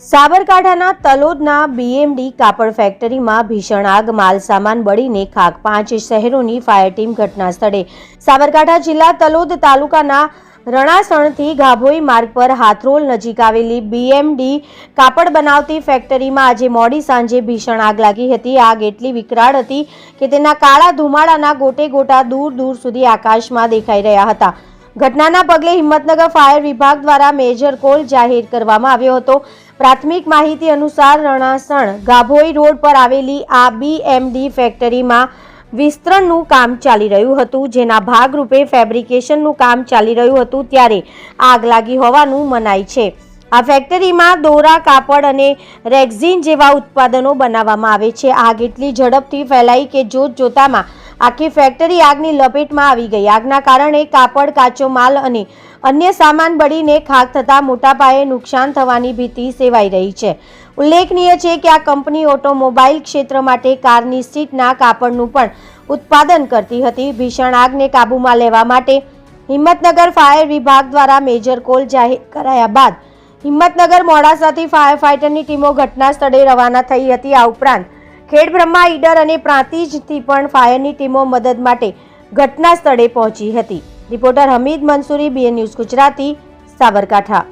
સાબરકાંઠાના તલોદના બીએમડી કાપડ ફેક્ટરીમાં ભીષણ આગ, માલસામાન બળીને ખાક પાંચ શહેરોની ફાયર ટીમ ઘટના સ્થળે. સાબરકાંઠા જિલ્લા તલોદ તાલુકાના રણાસણથી ગાભોઈ માર્ગ પર હાથરોલ નજીક આવેલી બીએમડી કાપડ બનાવતી ફેક્ટરીમાં આજે મોડી સાંજે ભીષણ આગ લાગી હતી. આગ એટલી વિકરાળ હતી કે તેના કાળા ધુમાડાના ગોટે ગોટા દૂર દૂર સુધી આકાશમાં દેખાઈ રહ્યા હતા. ઘટનાના પગલે હિંમતનગર ફાયર વિભાગ દ્વારા મેજર કોલ જાહેર કરવામાં આવ્યો હતો. પ્રાથમિક માહિતી અનુસાર રણાસણ ગાભોઈ રોડ પર આવેલી આ બીએમડી ફેક્ટરીમાં વિસ્તરણનું કામ ચાલી રહ્યું હતું, જેના ભાગરૂપે ફેબ્રિકેશનનું કામ ચાલી રહ્યું હતું ત્યારે આગ લાગી હોવાનું મનાય છે. આ ફેક્ટરીમાં દોરા, કાપડ અને રેક્ઝિન જેવા ઉત્પાદનો બનાવવામાં આવે છે. આગ એટલી ઝડપથી ફેલાઈ કે જોત જોતામાં આખી ફેક્ટરી આગની લપેટમાં આવી ગઈ. આગના કારણે કાપડ, કાચો માલ અને અન્ય સામાન બળીને ખાક થતાં મોટા પાયે નુકસાન થવાની ભીતિ સેવાઈ રહી છે. ઉલ્લેખનીય છે કે આ કંપની ઓટોમોબાઈલ ક્ષેત્ર માટે કારની સીટના કાપડનું પણ ઉત્પાદન કરતી હતી. ભીષણ આગને કાબૂમાં લેવા માટે હિંમતનગર ફાયર વિભાગ દ્વારા મેજર કોલ જાહેર કરાયા બાદ હિંમતનગર મોડાસાથી ફાયર ફાઇટરની ટીમો ઘટના સ્થળે રવાના થઈ હતી. આ ઉપરાંત ખેડબ્રહ્મા ઈડર અને પ્રાંતિજથી પણ ફાયરની ટીમો મદદ માટે ઘટના સ્થળે પહોંચી હતી. Reporter Hamid Mansuri, BN news Gujarati, Sabarkantha.